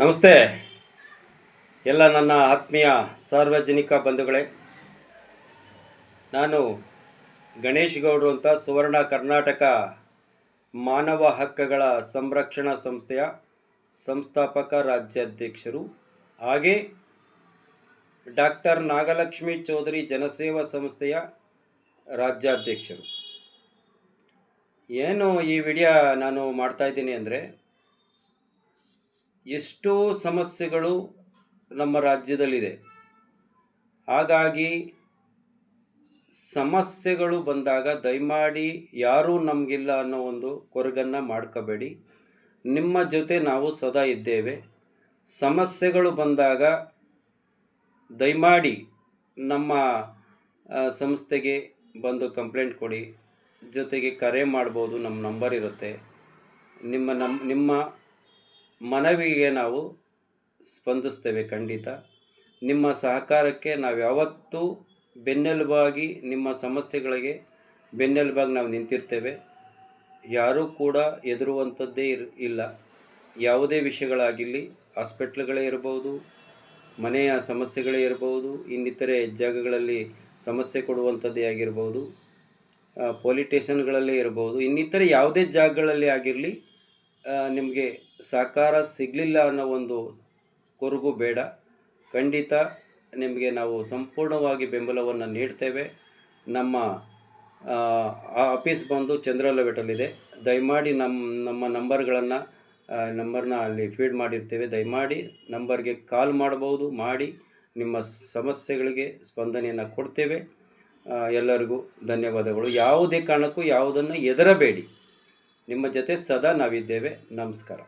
ನಮಸ್ತೆ. ಎಲ್ಲ ನನ್ನ ಆತ್ಮೀಯ ಸಾರ್ವಜನಿಕ ಬಂಧುಗಳೇ, ನಾನು ಗಣೇಶ್ ಗೌಡರು ಅಂತ ಸುವರ್ಣ ಕರ್ನಾಟಕ ಮಾನವ ಹಕ್ಕುಗಳ ಸಂರಕ್ಷಣಾ ಸಂಸ್ಥೆಯ ಸಂಸ್ಥಾಪಕ ರಾಜ್ಯಾಧ್ಯಕ್ಷರು, ಹಾಗೆ ಡಾಕ್ಟರ್ ನಾಗಲಕ್ಷ್ಮಿ ಚೌಧರಿ ಜನಸೇವಾ ಸಂಸ್ಥೆಯ ರಾಜ್ಯಾಧ್ಯಕ್ಷರು. ಏನು ಈ ವಿಡಿಯೋ ನಾನು ಮಾಡ್ತಾಯಿದ್ದೀನಿ ಅಂದರೆ ಎಷ್ಟೋ ಸಮಸ್ಯೆಗಳು ನಮ್ಮ ರಾಜ್ಯದಲ್ಲಿದೆ. ಹಾಗಾಗಿ ಸಮಸ್ಯೆಗಳು ಬಂದಾಗ ದಯಮಾಡಿ ಯಾರೂ ನಮಗಿಲ್ಲ ಅನ್ನೋ ಒಂದು ಕೊರಗನ್ನು ಮಾಡ್ಕೋಬೇಡಿ. ನಿಮ್ಮ ಜೊತೆ ನಾವು ಸದಾ ಇದ್ದೇವೆ. ಸಮಸ್ಯೆಗಳು ಬಂದಾಗ ದಯಮಾಡಿ ನಮ್ಮ ಸಂಸ್ಥೆಗೆ ಬಂದು ಕಂಪ್ಲೇಂಟ್ ಕೊಡಿ. ಜೊತೆಗೆ ಕರೆ ಮಾಡ್ಬೋದು, ನಮ್ಮ ನಂಬರ್ ಇರುತ್ತೆ. ನಿಮ್ಮ ನಮ್ಮ ನಿಮ್ಮ ಮನವಿಗೆ ನಾವು ಸ್ಪಂದಿಸ್ತೇವೆ ಖಂಡಿತ. ನಿಮ್ಮ ಸಹಕಾರಕ್ಕೆ ನಾವು ಯಾವತ್ತೂ ಬೆನ್ನೆಲುಬಾಗಿ ನಿಮ್ಮ ಸಮಸ್ಯೆಗಳಿಗೆ ಬೆನ್ನೆಲುಬಾಗಿ ನಾವು ನಿಂತಿರ್ತೇವೆ. ಯಾರೂ ಕೂಡ ಎದುರುವಂಥದ್ದೇ ಇರ್, ಇಲ್ಲ. ಯಾವುದೇ ವಿಷಯಗಳಾಗಿರಲಿ, ಹಾಸ್ಪಿಟ್ಲ್ಗಳೇ ಇರಬಹುದು ಮನೆಯ ಸಮಸ್ಯೆಗಳೇ ಇರಬಹುದು ಇನ್ನಿತರೆ ಜಾಗಗಳಲ್ಲಿ ಸಮಸ್ಯೆ ಕೊಡುವಂಥದ್ದೇ ಆಗಿರ್ಬೋದು ಪೊಲೀಸ್ ಸ್ಟೇಷನ್ಗಳಲ್ಲೇ ಇರ್ಬೋದು, ಇನ್ನಿತರೆ ಯಾವುದೇ ಜಾಗಗಳಲ್ಲಿ ಆಗಿರಲಿ ನಿಮಗೆ ಸಹಕಾರ ಸಿಗಲಿಲ್ಲ ಅನ್ನೋ ಒಂದು ಕೊರಗು ಬೇಡ. ಖಂಡಿತ ನಿಮಗೆ ನಾವು ಸಂಪೂರ್ಣವಾಗಿ ಬೆಂಬಲವನ್ನು ನೀಡ್ತೇವೆ. ನಮ್ಮ ಆಫೀಸ್ ಬಂದು ಚಂದ್ರಲವೇಟಲ್ಲಿದೆ ದಯಮಾಡಿ ನಮ್ಮ ನಮ್ಮ ನಂಬರ್ಗಳನ್ನು ನಂಬರ್ನ ಅಲ್ಲಿ ಫೀಡ್ ಮಾಡಿರ್ತೇವೆ. ದಯಮಾಡಿ ನಂಬರ್ಗೆ ಕಾಲ್ ಮಾಡಬಹುದು ಮಾಡಿ ನಿಮ್ಮ ಸಮಸ್ಯೆಗಳಿಗೆ ಸ್ಪಂದನೆಯನ್ನು ಕೊಡ್ತೇವೆ. ಎಲ್ಲರಿಗೂ ಧನ್ಯವಾದಗಳು. ಯಾವುದೇ ಕಾರಣಕ್ಕೂ ಯಾವುದನ್ನು ಹೆದರಬೇಡಿ. ನಿಮ್ಮ ಜೊತೆ ಸದಾ ನಾವಿದ್ದೇವೆ. ನಮಸ್ಕಾರ.